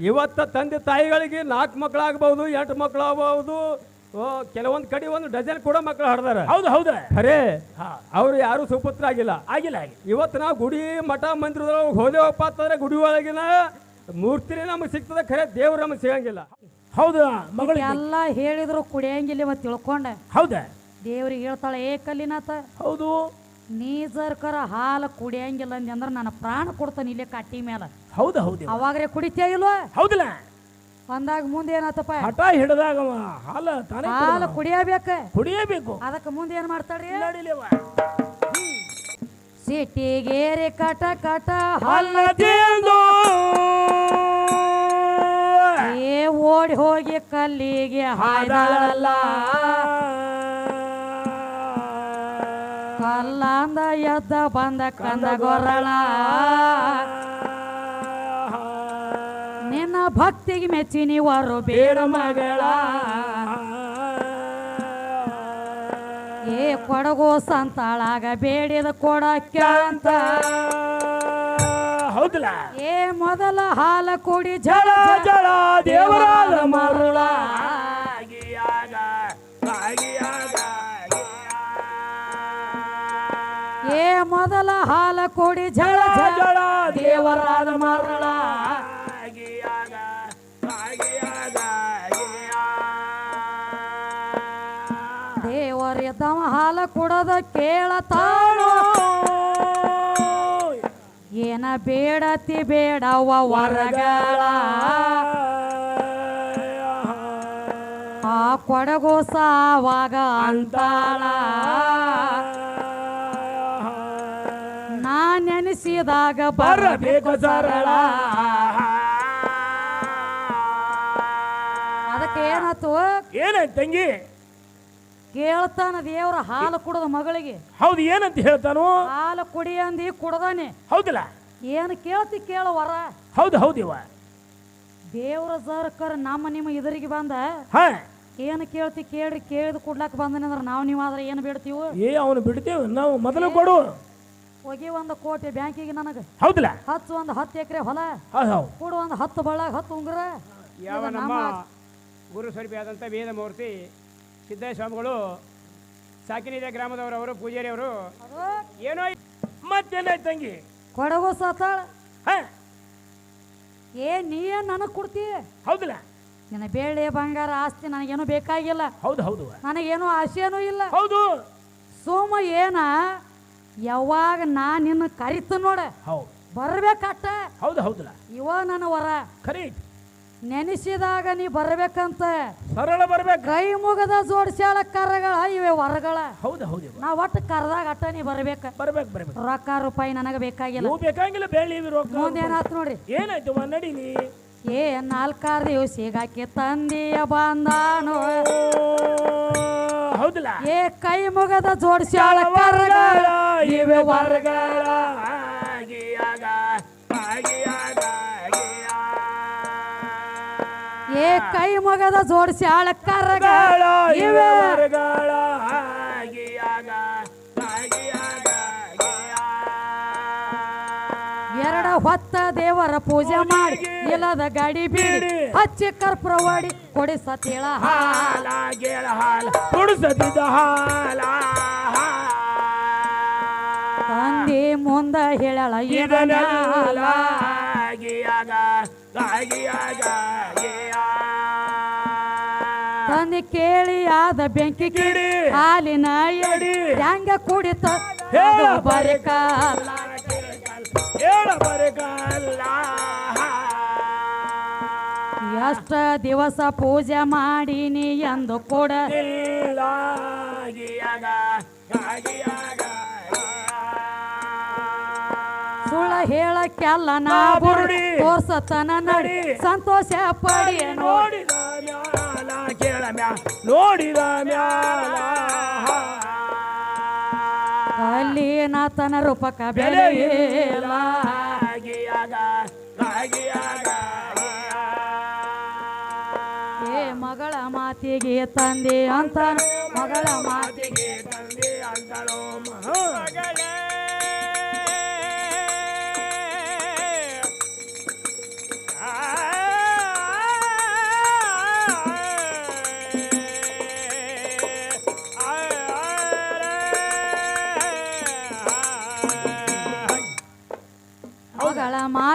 ಇವತ್ತ ತಂದೆ ತಾಯಿಗಳಿಗೆ ನಾಲ್ಕು ಮಕ್ಕಳಾಗಬಹುದು ಎಂಟು ಮಕ್ಕಳಾಗಬಹುದು ಕೆಲವೊಂದು ಕಡೆ ಒಂದು ಡಜನ್ ಕೂಡ ಮಕ್ಕಳು ಹಡ್ದಾರ. ಹೌದು ಹೌದು. ಖರೆ ಹಾ. ಅವ್ರು ಯಾರು ಸುಪುತ್ರ ಆಗಿಲ್ಲ. ಆಗಿಲ್ಲ ಆಗಿಲ್ಲ. ಇವತ್ತು ನಾವು ಗುಡಿ ಮಠ ಮಂದಿರದೊಳಗೆ ಹೋದೇವಪ್ಪ ಅಂತಂದ್ರೆ ಗುಡಿ ಒಳಗಿನ ಮೂರ್ತಿನೇ ನಮಗೆ ಸಿಗ್ತದೆ. ಖರೆ ದೇವ್ರು ನಮಗೆ ಸಿಗಂಗಿಲ್ಲ. ಹೌದು ಮಗಳು ಎಲ್ಲ ಹೇಳಿದ್ರು ಕುಡಿಯಂಗಿಲ್ಲ ಮತ್ತೆ ತಿಳ್ಕೊಂಡೆ. ಹೌದ. ದೇವ್ರಿಗೆ ಹೇಳ್ತಾಳೆ ಏ ಕಲ್ಲಿನಾಥ ಹೌದು. ನೀ ಜರ್ಕರ ಹಾಲು ಕುಡಿಯಂಗಿಲ್ಲ ಅಂದ್ರೆ ನನ್ನ ಪ್ರಾಣ ಕೊಡ್ತಾನೆ ಇಲ್ಲೇ ಕಟ್ಟಿ ಮೇಲೆ. ಹೌದು ಹೌದು ಅವಾಗ್ರೆ ಕುಡಿತೇ ಇಲ್ವಾ? ಹೌದಿಲ್ಲ. ಅಂದಾಗ ಮುಂದೆ ಏನಾತಪ್ಪ? ಹಠ ಹಿಡಿದಾಗ ಅವ ಹಾಲ ತಾನೇ ಹಾಲು ಕುಡಿಯಬೇಕ. ಕುಡಿಯಬೇಕು. ಅದಕ್ಕೆ ಮುಂದೆ ಏನ್ ಮಾಡ್ತಾಳ್ರಿ ನಡಿಲೇವ ಸಿಟಿಗೇರಿ ಕಟ ಕಟ ಹಲ್ಲ ಏ ಓಡಿ ಹೋಗಿ ಕಲ್ಲಿಗೆ ಹಾಡಲ್ಲ ಕಲ್ಲಂದ ಎದ್ದ ಬಂದ ಕಂದ ಗೊರಳ ಭಕ್ತಿಗೆ ಮೆಚ್ಚಿ ನೀವರು ಬೇಡ ಮಗಳ. ಏ ಕೊಡಗೋ ಸಂತಾಳಾಗ ಬೇಡಿದ ಕೊಡಕ್ಕೆ ಅಂತ. ಹೌದಲ್ಲ? ಏ ಮೊದಲ ಹಾಲ ಕುಡಿ ಜಳ ಜಳ ದೇವರಾದ ಮರುಳ. ಏ ಮೊದಲ ಹಾಲ ಕುಡಿ ಜಳ ಜಳ ದೇವರಾದ ಮರುಳ. ಕುಡದ ಕೇಳತಾಳು. ಏನ ಬೇಡತಿ ಬೇಡವ ವರಗಳ. ಆ ಕೊಡಗೋ ಸಾವಾಗ ಅಂತಾಳ. ನಾ ನೆನೆಸಿದಾಗ ಬರಬೇಕು ಸರಳ. ಅದಕ್ಕೆ ಏನಾಯ್ತು ಏನಾಯ್ತು ತಂಗಿ? ಕೇಳ್ತಾನ ದೇವ್ರ ಹಾಲು ಕುಡದ ಮಗಳಿಗೆ. ಹೌದು ಏನಂತ ಹೇಳ್ತಾನು? ಹಾಲು ಕುಡಿ ಅಂದಿ ಕುಡದಾನೆ. ಹೌದಿಲ್ಲ? ಏನು ಕೇಳ್ತಿ ಕೇಳ ವರ. ಹೌದು ಹೌದಿವ ದೇವ್ರ ಸರ್ಕಾರ ನಮ್ಮ ನಿಮ್ಮ ಇದರಿಗೆ ಬಂದ. ಹಾ. ಏನು ಕೇಳ್ತಿ ಕೇಳ್ರಿ ಕೇಳಿದ್ ಕೊಡ್ಲಾಕ ಬಂದನೆ ಅಂದ್ರೆ ನಾವು ನೀವು ಆದ್ರೆ ಏನು ಬಿಡ್ತೀವಿ? ಏ ಅವನು ಬಿಡ್ತೀವಿ ನಾವು ಮೊದಲು ಕೊಡು. ಹೋಗಿ ಒಂದು ಕೋಟಿ ಬ್ಯಾಂಕಿಗೆ ನನಗೆ. ಹೌದಿಲ್ಲ? ಹತ್ತು ಒಂದು ಹತ್ತು ಎಕರೆ ಹೊಲ. ಹೌದು ಹೌದು. ಕೊಡು ಒಂದು ಹತ್ತು ಬಳ್ಳಾಗ ಹತ್ತು ಉಂಗುರ. ಯಾವ ನಮ್ಮ ಗುರು ಗುರು ಸ್ವರೂಪಿಯಾದಂಥ ವೇದಮೂರ್ತಿ ಸಿದ್ದೇಶ್ವರ ಸ್ವಾಮಿಗಳು ಸಾಕಿನಿದೆ ಗ್ರಾಮದವರವರು ಪೂಜಾರಿಯವರು. ಅವರು ಏನೋ ಮತ್ತೇನಾಯ್ತು ತಂಗಿ? ಕೊಡಗು ಸತ್ತಾಳ. ಏ ನೀ ನನಗೆ ಕೊಡ್ತಿ? ಹೌದಿಲ್ಲ. ನಿನ್ನ ಬೇಳೆ ಬಂಗಾರ ಆಸ್ತಿ ನನಗೇನು ಬೇಕಾಗಿಲ್ಲ. ಹೌದು ಹೌದು. ನನಗೇನು ಆಸೆನೂ ಇಲ್ಲ. ಹೌದು. ಸೋಮ ಏನ ಯಾವಾಗ ನಾ ನಿನ್ನ ಕರಿತು ನೋಡ. ಹೌದು. ಬರ್ಬೇಕಟ್ಟ. ಹೌದು ಹೌದಿಲ್ಲ. ಇವ ನನ್ನ ವರ. ಖರೀ ನೆನೆಸಿದಾಗ ನೀ ಬರ್ಬೇಕಂತ. ಸರಳ ಬರ್ಬೇಕು. ಕೈ ಮುಗದ ಜೋಡಿಸ್ಯಾಳ ಕರಗಳ ಇವೆ ವರಗಳ. ಹೌದು ಹೌದು ನಾ ಒಟ್ಟು ಕರ್ದಾಗ ಅಟ್ಟ ನೀ ಬರ್ಬೇಕ. ಬರ್ಬೇಕು ಬರ್ಬೇಕು. ರೊಕ್ಕ ರೂಪಾಯಿ ನನಗೆ ಬೇಕಾಗಿಲ್ಲ. ನೀವು ಬೇಕಾಗಿಲ್ಲ ಬೆಳ್ಳಿ ರೊಕ್ಕ. ಮುಂದೇನಾಯ್ತು ನೋಡ್ರಿ. ಏನಾಯ್ತು ನಡೀನಿ ಏ ನಾಲ್ಕಾರು ದಿವಸಿಗಾಕಿ ತಂದಿಯ ಬಂದಾನು. ಹೌದಿಲ್ಲ? ಏ ಕೈ ಮುಗದ ಜೋಡಿಸ್ಯಾಳ ಕರಗಳ ಇವೆ ವರ್ಗಳ. ಕೈ ಮೊಗದ ಜೋಡಿಸಿ ಆಳ ಗಳ ಇವೆ ಇವೆ. ಆಗಿಯಾಗ, ಆಗಿಯಾಗ, ಆಗಿಯಾಗ. ಎರಡ ಹೊತ್ತ ದೇವರ ಪೂಜೆ ಮಾಡಿ ಇಲ್ಲದ ಗಾಡಿ ಬೀಡಿ ಹಚ್ಚಿ ಕರ್ಪೂರವಾಡಿ ಕೊಡಿಸತೇಳ ಹಾಲ. ಗೆಳ ಹಾಲ ಕುಡಿಸದಿದ್ದ ಹಾಲ. ತಂದೆ ಮುಂದ ಹೇಳಳ ಆಗಿಯಾಗ. ಕೇಳಿ ಆದ ಬೆಂಕಿ ಕಿಡಿ. ಹಾಲಿನ ಎಡಿ ಹ್ಯಾಂಗ ಹೆಂಗ ಕುಡಿತ? ಹೇಳ ಬರಿಕ ಹೇಳ ಬರಗಾಲ ಎಷ್ಟ ದಿವಸ ಪೂಜೆ ಮಾಡಿನಿ ಎಂದು ಕೂಡ ಸುಳ್ಳ ಹೇಳಕ್ಕೆಲ್ಲ ನಾ ಬುರುಡಿ ತೋರ್ಸತನ ನಡಿ. ಸಂತೋಷ ಪಡಿ ನೋಡಿ ಕೇಳ ಮ್ಯಾ ನೋಡಿದ ಮ್ಯಾಲ ರೂಪಕ ಬೆಲೆ ಇಲ್ಲ. ಆಗಿಯಾಗ, ಆಗಿಯಾಗ, ಏ ಮಗಳ ಮಾತಿಗೆ ತಂದೆ ಅಂತ ಮಗಳ ಮಾತಿಗೆ ಮಾತಿಗೆ ತಂದೆ ಅಂತಳೋ.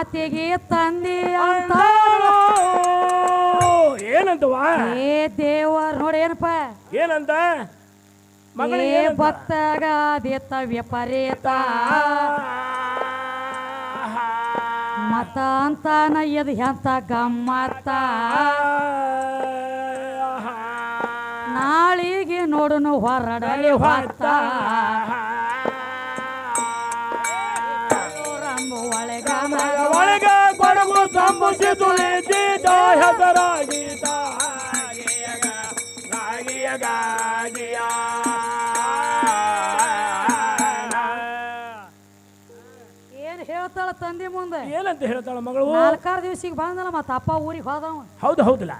ಮಾತಿಗೆ ತಂದೆ ಅಂತ ಏನಂತವ ಏ ದೇವರ್ ನೋಡಿ ಏನಪ್ಪ ಏನಂತ ಮಗಳೇ ಏ ಭಕ್ತಗ ದೇತ ವಿಪರೀತ ಮತ ಅಂತ ಎದ್ ಎಂತ ಗಮ್ಮತ್ತ ನಾಳಿಗೆ ನೋಡುನು ಹೊರಡಲಿ ಹೊತ್ತ ಸಂಬುಸಿ ತುಳಿದಿದ್ದ ಹೆಸರಾಗೀತ ಏನ್ ಹೇಳ್ತಾಳ ತಂದೆ ಮುಂದೆ? ಏನಂತ ಹೇಳ್ತಾಳ ಮಗಳು? ನಾಲ್ಕಾರು ದಿವಸಿಗೆ ಬಂದಲ್ಲ ಮತ್ತ ಅಪ್ಪ ಊರಿಗೆ ಹೋದವ. ಹೌದು ಹೌದಲ್ಲ.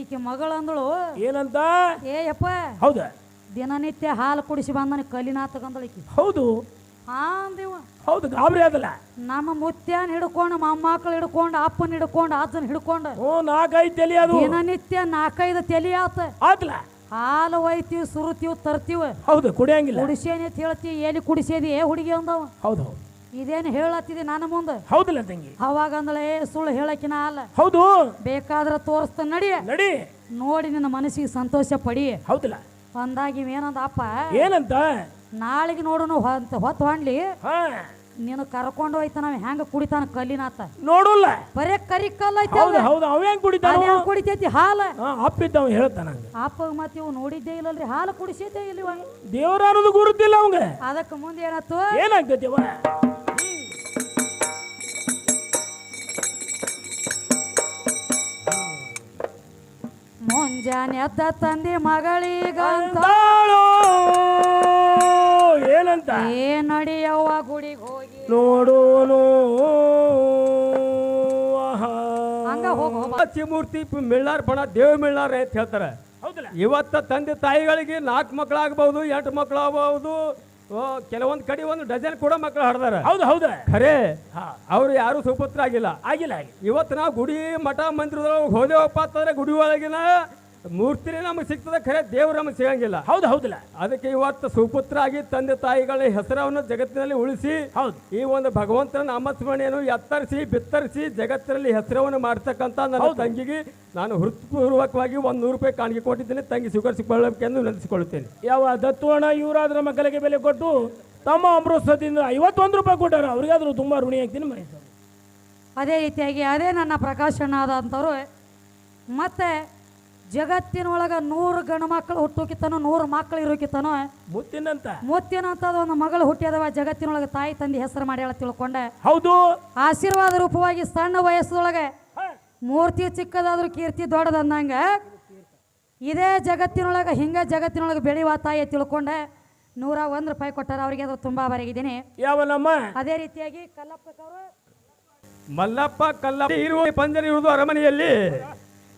ಈಕೆ ಮಗಳು ಅಂದಳು ಏನಂತ? ಏ ಯಪ್ಪ ಹೌದ. ದಿನನಿತ್ಯ ಹಾಲು ಕುಡಿಸಿ ಬಂದನ ಕಲಿನಾ ತಗೊಂದಳ ಈಕಿ. ಹೌದು. ಹೌದು ಗಾಬರಿ ನಮ್ಮ ಮುತ್ಯನ್ ಹಿಡ್ಕೊಂಡು ಮೊಮ್ಮಕ್ಕಳು ಹಿಡ್ಕೊಂಡು ಅಪ್ಪನ ಹಿಡ್ಕೊಂಡು ಅಜ್ಜನ ಹಿಡ್ಕೊಂಡು. ಹ್ಞೂ ನಾಲ್ಕೈದು ತಲೆ ಅದು. ದಿನನಿತ್ಯ ನಾಲ್ಕೈದು ತಲೆ ಆತ. ಆತ್ಲ. ಹಾಲು ಒಯ್ತೀವಿ ಸುರುತೀವಿ ತರ್ತೀವಿ. ಹೌದು ಕುಡಿಯಂಗಿಲ್ಲ. ಕುಡಿಸೇನಿ ಅಂತ ಹೇಳ್ತೀವಿ ಎಲ್ಲಿ ಕುಡಿಸೇದಿ ಏ ಹುಡುಗಿ ಅಂದವ. ಹೌದು ಹೌದು. ಇದೇನು ಹೇಳತ್ತಿದಿ ನನ್ನ ಮುಂದೆ? ಹೌದಿಲ್ಲ ತಂಗಿ. ಅವಾಗ ಅಂದಳ ಏ ಸುಳ್ಳು ಹೇಳಕಿನ ಅಲ್ಲ. ಹೌದು. ಬೇಕಾದ್ರೆ ತೋರಿಸ್ತ ನಡಿ. ನಡಿ. ನೋಡಿ ನಿನ್ನ ಮನಸ್ಸಿಗೆ ಸಂತೋಷ ಪಡಿ. ಹೌದಿಲ್ಲ. ಒಂದಾಗಿ ಏನಂದ ಅಪ್ಪ ಏನಂತ? ನಾಳೆಗೆ ನೋಡೋಣ ಹೊತ್ತು ಹೊತ್ತು ಹೊಂಡ್ಲಿ. ನೀನು ಕರ್ಕೊಂಡು ಹೋಯ್ತ ನಾವ್ ಹೆಂಗ ಕುಡಿತಾನ ಕಲ್ಲಿನಾತ. ನೋಡಲ್ಲ. ಬರೇ ಕರಿ ಕಲ್ಲ ಐತಿ ಹೌದು ಹೌದು ಅವ ಹೆಂಗ್ ಕುಡಿತಾನ? ಕುಡಿತೈತಿ? ಹಾಲ. ಅಪ್ಪಿದ್ದ ಅಪ್ಪಿದ್ದವ ಹೇಳ್ತಾನ ಅಪ್ಪ ಮತ್ತೆ ಇವು ನೋಡಿದ್ದೇ ಇಲ್ಲಲ್ರಿ ಹಾಲು ಕುಡಿಸಿದ್ದೇ ಇಲ್ಲಿ ದೇವರ ಅನ್ನೋದು ಗುರುತಿಲ್ಲ ಅವಂಗ. ಅದಕ್ಕೆ ಮುಂದೆ ಏನಾಯ್ತು? ಏನಾಗ್ತೈತಿ ಅವ? ಮುಂಜಾನೆ ಅತ್ತ ತಂದೆ ಮಗಳಿಗಂತ. ಅಂತಾಳೋ. ಏನಂತ ಏ ನಡಿಯವ್ವ ಗುಡಿಗೆ ಹೋಗಿ. ನೋಡೋನು ಆಹಾ. ಹಂಗ ಹೋಗೋ ಮೂರ್ತಿ ಮಿಳ್ಳಾರ್ ಬಣ ದೇವ್ ಮಿಳ್ಳಾರ್ ಅಂತ ಹೇಳ್ತಾರೆ. ಹೌದಲ್ಲ. ಇವತ್ತ ತಂದೆ ತಾಯಿಗಳಿಗೆ ನಾಲ್ಕು ಮಕ್ಕಳಾಗಬಹುದು ಎಂಟು ಮಕ್ಕಳಾಗಬಹುದು ಕೆಲವೊಂದು ಕಡೆ ಒಂದು ಡಜನ್ ಕೂಡ ಮಕ್ಕಳು ಹಡ್ದಾರ. ಹೌದು ಹೌದ. ಖರೆ ಹಾ. ಅವ್ರು ಯಾರು ಸುಪುತ್ರ ಆಗಿಲ್ಲ. ಆಗಿಲ್ಲ ಆಗಿಲ್ಲ. ಇವತ್ತು ನಾವು ಗುಡಿ ಮಠ ಮಂದಿರದೊಳಗೆ ಹೋದೇವಪ್ಪ ಅಂತಂದ್ರೆ ಗುಡಿ ಒಳಗಿನ ಮೂರ್ತಿನೇ ನಮಗೆ ಸಿಗ್ತದೆ ಖರೆ ದೇವ್ರು ನಮಗೆ ಸಿಗಂಗಿಲ್ಲ. ಹೌದು ಹೌದಲ್ಲ. ಅದಕ್ಕೆ ಇವತ್ತು ಸುಪುತ್ರ ಆಗಿ ತಂದೆ ತಾಯಿಗಳ ಹೆಸರವನ್ನು ಜಗತ್ತಿನಲ್ಲಿ ಉಳಿಸಿ ಹೌದು. ಈ ಒಂದು ಭಗವಂತನ ನಾಮಸ್ಮರಣೆಯನ್ನು ಎತ್ತರಿಸಿ ಬಿತ್ತರಿಸಿ ಜಗತ್ತಿನಲ್ಲಿ ಹೆಸರವನ್ನು ಮಾಡ್ತಕ್ಕಂಥ ನನ್ನ ತಂಗಿಗೆ ನಾನು ಹೃತ್ಪೂರ್ವಕವಾಗಿ ಒಂದು ನೂರು ರೂಪಾಯಿ ಕಾಣಿಕೆ ಕೊಟ್ಟಿದ್ದೇನೆ. ತಂಗಿ ಸ್ವೀಕರಿಸಿಕೊಳ್ಳಬೇಕೆಂದು ನೆನೆಸಿಕೊಳ್ಳುತ್ತೇನೆ. ಯಾವ ದತ್ತುವಣ ಇವರಾದ್ರ ಮಗಳಿಗೆ ಬೆಲೆ ಕೊಟ್ಟು ತಮ್ಮ ಅಮೃತದಿಂದ ಐವತ್ತೊಂದು ರೂಪಾಯಿ ಕೊಟ್ಟಾರ ಅವ್ರಿಗಾದ್ರೂ ತುಂಬಾ ಋಣಿ ಆಗ್ತೀನಿ ಮನೆ ಅದೇ ರೀತಿಯಾಗಿ ಅದೇ ನನ್ನ ಪ್ರಕಾಶನ ಆದಂಥವ್ರು ಮತ್ತೆ ಜಗತ್ತಿನೊಳಗ ನೂರು ಗಂಡು ಮಕ್ಕಳು ಹುಟ್ಟೋಕಿತ್ತನೋ ನೂರು ಮಕ್ಕಳು ಇರೋಕಿತ್ತನೋ ಮುತ್ತಿನಂತ ಮುತ್ತಿನಂತ ಒಂದು ಮಗಳು ಹುಟ್ಟಿದವ ಜಗತ್ತಿನೊಳಗೆ ತಾಯಿ ತಂದೆ ಹೆಸರು ಮಾಡಿ ಹೇಳ ತಿಳ್ಕೊಂಡೆ. ಹೌದು. ಆಶೀರ್ವಾದ ರೂಪವಾಗಿ ಸಣ್ಣ ವಯಸ್ಸದೊಳಗೆ ಮೂರ್ತಿ ಚಿಕ್ಕದಾದ್ರೂ ಕೀರ್ತಿ ದೊಡ್ಡದಂದಂಗ ಇದೇ ಜಗತ್ತಿನೊಳಗೆ ಹಿಂಗ ಜಗತ್ತಿನೊಳಗೆ ಬೆಳೆಯುವ ತಾಯಿ ತಿಳ್ಕೊಂಡೆ. ನೂರ ಒಂದು ರೂಪಾಯಿ ಕೊಟ್ಟಾರ ಅವರಿಗೆ ಅದು ತುಂಬಾ ಬರೆಗಿದ್ದೀನಿ ಯಾವನಮ್ಮ? ಅದೇ ರೀತಿಯಾಗಿ ಕಲ್ಲಪ್ಪ ಮಲ್ಲಪ್ಪ ಕಲ್ಲಪ್ಪ ಇರುವ ಪಂಜರಿ ಇರುವುದು ಅರಮನೆಯಲ್ಲಿ.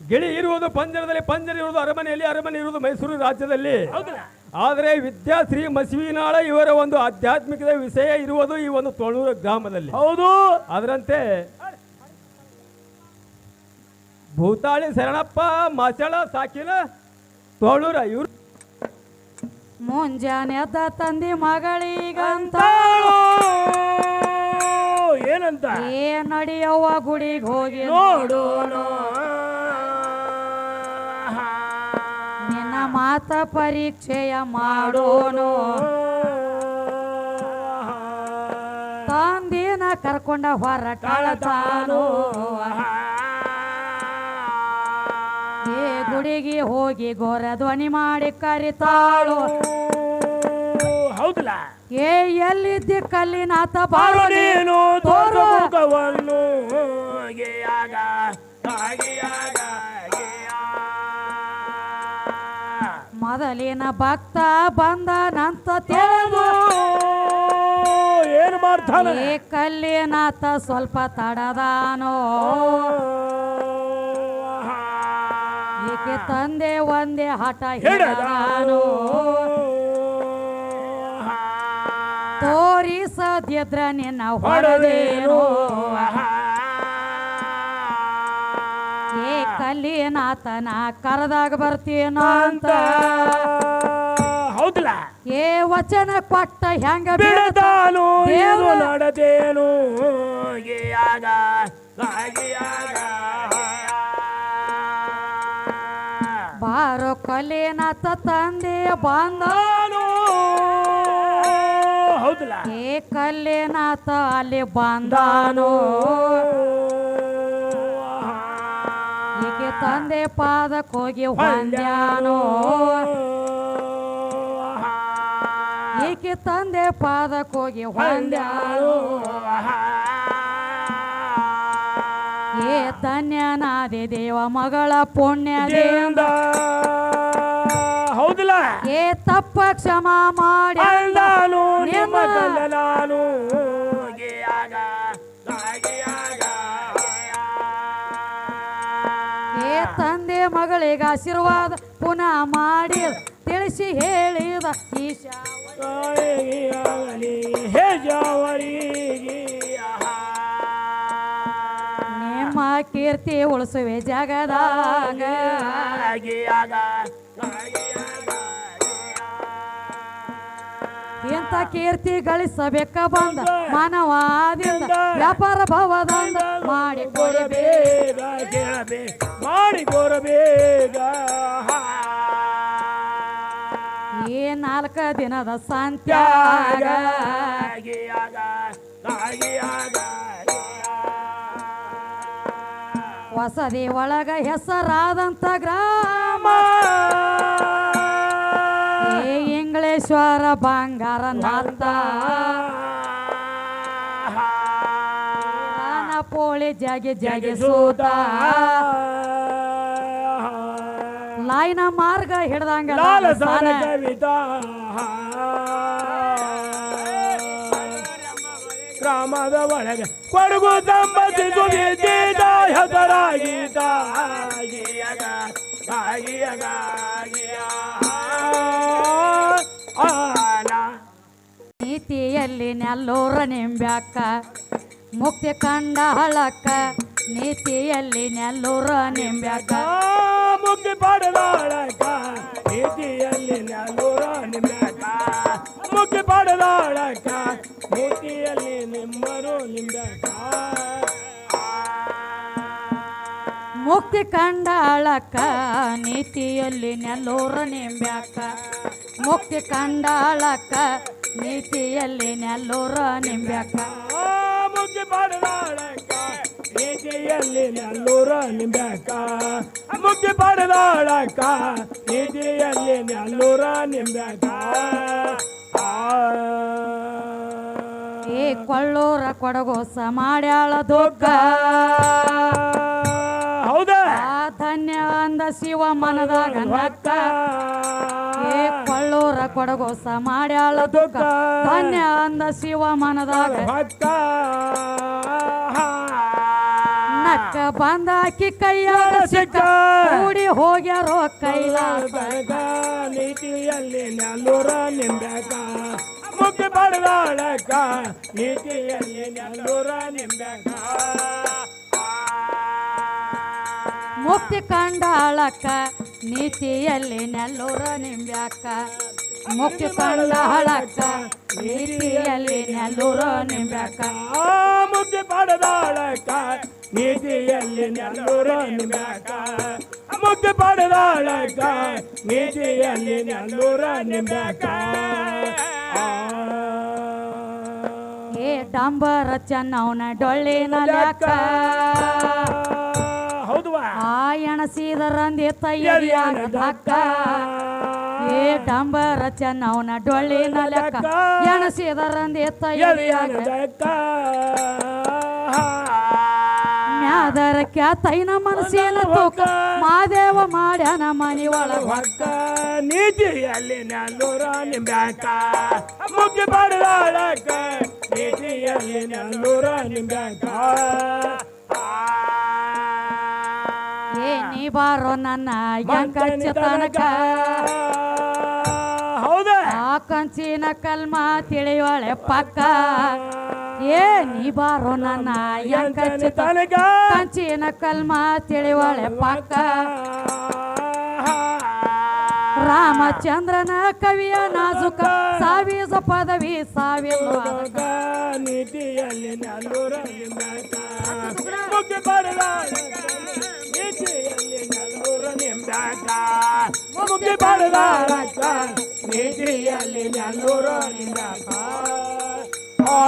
ಗಿಳಿ ಇರುವುದು ಪಂಜರದಲ್ಲಿ ಪಂಜರ ಇರುವುದು ಅರಮನೆಯಲ್ಲಿ ಅರಮನೆ ಇರುವುದು ಮೈಸೂರು ರಾಜ್ಯದಲ್ಲಿ. ಆದರೆ ವಿದ್ಯಾಶ್ರೀ ಮಸಿವಿನಾಳ ಇವರ ಒಂದು ಆಧ್ಯಾತ್ಮಿಕದ ವಿಷಯ ಇರುವುದು ಈ ಒಂದು ತೊಳೂರು ಗ್ರಾಮದಲ್ಲಿ. ಹೌದು. ಅದರಂತೆ ಭೂತಾಳಿ ಶರಣಪ್ಪ ಮಾಚಳ ಸಾಕಿನ ತೊಳೂರ ಇವರು. ಮುಂಜಾನೆ ತಂದಿ ತಂದೆ ಮಗಳಿಗಂತ. ಏನಂತ? ಏ ನಡಿಯವ್ವ ಗುಡಿಗೆ ಹೋಗಿ ನೋಡೋನು ಮಾತ ಪರೀಕ್ಷೆಯ ಮಾಡೋನು. ತಂದಿನ ಕರ್ಕೊಂಡ ಹೊರಟಾಳತಾನು ಏ ಗುಡಿಗೆ ಹೋಗಿ ಘೋರ ಧ್ವನಿ ಮಾಡಿ ಕರಿತಾಳು. ಹೌದಲ್ಲ? ಏ ಎಲ್ಲಿದ್ದಿ ಕಲ್ಲಿನಾಥ ಬಾರೋ ನೀನು? ತೋರು. ತೋರು. ಮುಖವನ್ನು ಮೊದಲಿನ ಭಕ್ತ ಬಂದನಂತ ತಿಳಿದು ಏನು ಮಾಡ್ತಾನೆ? ಏ ಕಲ್ಲಿನಾಥ ಸ್ವಲ್ಪ ತಡದಾನೋ. ಏಕೆ ತಂದೆ ಒಂದೇ ಹಠ ಹಿಡದಾನೋ. ತೋರಿಸದಿದ್ರ ನಿನ್ನ ಹೊಡೆದೇನೋ. ಏ ನಾತನ ಕರೆದಾಗ ಬರ್ತೀನೋ ಅಂತ. ಹೌದಲ್ಲ? ಏ ವಚನ ಕೊಟ್ಟ ಹೆಂಗ ಬಿಡತಾನು ಏನು ನಡದೇನು? ನಡತೇನು ಗಿಯಾಗ ಬಾರೋ ಕೊಲೆನಾಥ ತಂದೆ ಬಂದಾನು ಹೌದಿಲ್ಲ? ಏ ಕಲ್ಲೇನಾಥ ಅಲ್ಲಿ ಬಂದಾನು ತಂದೆ ಪಾದ ಹೋಗಿ ಹೊಂದ್ಯಾನು. ಈಕೆ ತಂದೆ ಪಾದ ಹೋಗಿ ಹೊಂದ್ಯಾನೋ. ಏ ಧನ್ಯನಾದೆ ದೇವ ಮಗಳ ಪುಣ್ಯ ಹೌದಿಲ್ಲ? ಏ ತಪ್ಪ ಕ್ಷಮ ಮಾಡಿ ನಾನು ಮಗಳಿಗೆ ಆಶೀರ್ವಾದ ಪುನಃ ಮಾಡಿ ತಿಳಿಸಿ ಹೇಳಿದ ನಿಮ್ಮ ಕೀರ್ತಿ ಉಳಿಸುವೆ ಜಗದಾಗ. ಇಂಥ ಕೀರ್ತಿ ಗಳಿಸಬೇಕ ಬಂದ ಮಾನವಾದಿಂದ ವ್ಯಾಪಾರ ಭವದಂದ ಮಾಡಿ ಬೇಗ ಕೇಳಬೇ ಮಾಡಿ ಕೊರಬೇಗ. ಈ ನಾಲ್ಕ ದಿನದ ಸಂತ್ಯಾಗ ಹೊಸದಿ ಒಳಗ ಹೆಸರಾದಂಥ ಗ್ರಾಮ. ಏ ಇಂಗ್ಲೇಶ್ವರ ಬಂಗಾರ ನಾಥ. ರಾನ ಜಾಗೆ ಜಾಗೆ ಸೋತ. ಲಾಯಿನ ಮಾರ್ಗ ಹಿಡ್ದಂಗ ರಾಮದ ಒಳಗೆ ಕೊಡಗು ದಂಪತಿ ಸುಗೀತ ಹೆಸರಾಗೀತ ನೀತಿಯಲ್ಲಿ ನೆಲ್ಲೂರ ನಿಂಬ್ಯಾಕ. ಮುಕ್ತಿ ಕಂಡ ಹಳಕ್ಕ ನೀತಿಯಲ್ಲಿ ನೆಲ್ಲೂರ ನಿಂಬ್ಯಾಕ. ಮುಕ್ತಿ ಪಡೆದ ಹಳಕ ನೀತಿಯಲ್ಲಿ ನೆಲ್ಲೂರ ನಿಂಬ್ಯಾಕ. ಮುಕ್ತಿ ಪಡೆದ ಹಳಕ ನೀತಿಯಲ್ಲಿ ನಿಮ್ಮರು ನಿಂಬ್ಯಾಕ. ಮುಕ್ತಿ ಕಂಡ ಹಳಕ್ಕ ನೀತಿಯಲ್ಲಿ ನೆಲ್ಲೂರ ನಿಂಬ್ಯಾಕ. ಮುಕ್ತಿ ಕಂಡ ಹಳಕ್ಕ ನೀತಿಯಲ್ಲಿ ನೆಲ್ಲೂರ ನಿಂಬ್ಯಾಕ. ಮುಗ್ಗಿ ಪಡೆದಾಳಕ ನೀತಿಯಲ್ಲಿ ನಲ್ಲೂರ ನಿಂಬೆಕ. ಮುಗ್ಗಿ ಪಡೆದಾಳಕ ನೀತಿಯಲ್ಲಿ ನಲ್ಲೂರ ಏ ಕೊಳ್ಳೂರ ಕೊಡಗೋಸ ಮಾಡ್ಯಾಳ ದೊಡ್ಡ ಹೌದಾ? ಆ ಧನ್ಯ ಅಂದ ಶಿವ ಮನದಾಗ ನಕ್ಕ ಕೊಳ್ಳೂರ ಕೊಡಗೋಸ ಮಾಡ್ಯಾಳ ದುಃಖ. ಧನ್ಯ ಅಂದ ಶಿವ ಮನದಾಗ. ನಕ್ಕ ಬಂದಾಕಿ ಕೈಯಾಗ ಸಿಕ್ಕ. ಕೂಡಿ ಹೋಗ್ಯಾರೋ ಕೈಲಾಸ. ನೀತಿಯಲ್ಲಿ ನಲ್ಲೂರ ನಿಂಬೆಕ. ಮುಖ್ಯ ಪಡೆದಾಳಕ ನೀತಿಯಲ್ಲಿ ನಲ್ಲೂರ ನಿಂಬೆಕ. ಮುಕ್ತಿ ಕಂಡಾಳಕ್ಕ. ನೀತಿಯಲ್ಲಿ ನೆಲ್ಲೂರ ನಿಂಬ್ಯಾಕ ಮುಕ್ತಿ ಹಳಕ್ಕ ನೀತಿಯಲ್ಲಿ ನೆಲ್ಲೂರ ನಿಂಬ್ಯಾಕ. ಮುಖ್ಯ ಪಡೆದಾಳಕ ನೀತಿಯಲ್ಲಿ ನೆಲ್ಲೂರ ನಿಂಬ್ಯಾಕ. ಮುಖ್ಯ ಪಡೆದಾಳಕ ನೀತಿಯಲ್ಲಿ ನೆಲ್ಲೂರ ನಿಂಬ್ಯಾಕ. ಏ ಡಾಂಬರ ಚೆನ್ನವನ ಡೊಳ್ಳಿನ ಲೆಕ್ಕ ಆ ಸೀದರಂದಿ ರಂದಿ ತಯ್ಯರಿಯಾಗ ದಕ್ಕ ಏ ಡಂಬರ ಚೆನ್ನವನ ಡೊಳ್ಳಿನ ಲೆಕ್ಕ. ಎಣಸಿದ ಸೀದರಂದಿ ತಯ್ಯರಿಯಾಗ ಮ್ಯಾದರ ಕ್ಯಾತೈನ ಮನಸ್ಸಿನ ತೂಕ. ಮಾದೇವ ಮಾಡ್ಯಾನ ಮನಿ ಒಳಗ. ಹೊಕ್ಕ. ನೀತಿಯಲ್ಲಿ ನಲ್ಲೂರ ನಿಂಬ್ಯಾಕ. ಮುಗ್ಗಿ ಪಡೆದಾಳಕ ನೀತಿಯಲ್ಲಿ ನಲ್ಲೂರ ನಿಂಬ್ಯಾಕ ಏ ನೀ ಬಾರೋ ನನ್ನ ಯಂಕಚ್ಚ ತನಕ ಹೌದಾ? ಆ ಕಂಚಿನ ಕಲ್ಮ ತಿಳಿಯೋಳೆ ಪಕ್ಕ. ಏ ನೀ ಬಾರೋ ನನ್ನ ತನಕ ತನಕ ಕಂಚಿನ ಕಲ್ಮ ತಿಳಿಯೋಳೆ ಪಕ್ಕ. ರಾಮಚಂದ್ರನ ಕವಿಯ ನಾಜುಕ ಸಾವಿಸ ಪದವಿ ಸಾವಿಲ್ಲ ನೀತಿಯಲ್ಲಿ ನೀತಿಯಲ್ಲಿ ನೆಲ್ಲೂರು ನಿಂಬಾಕ ಮುಗಿ ಪಡೆದ ರಕ್ಕ ನೀತಿಯಲ್ಲಿ ನೆಲ್ಲೂರು ನಿಂಬಾಕ ಆ.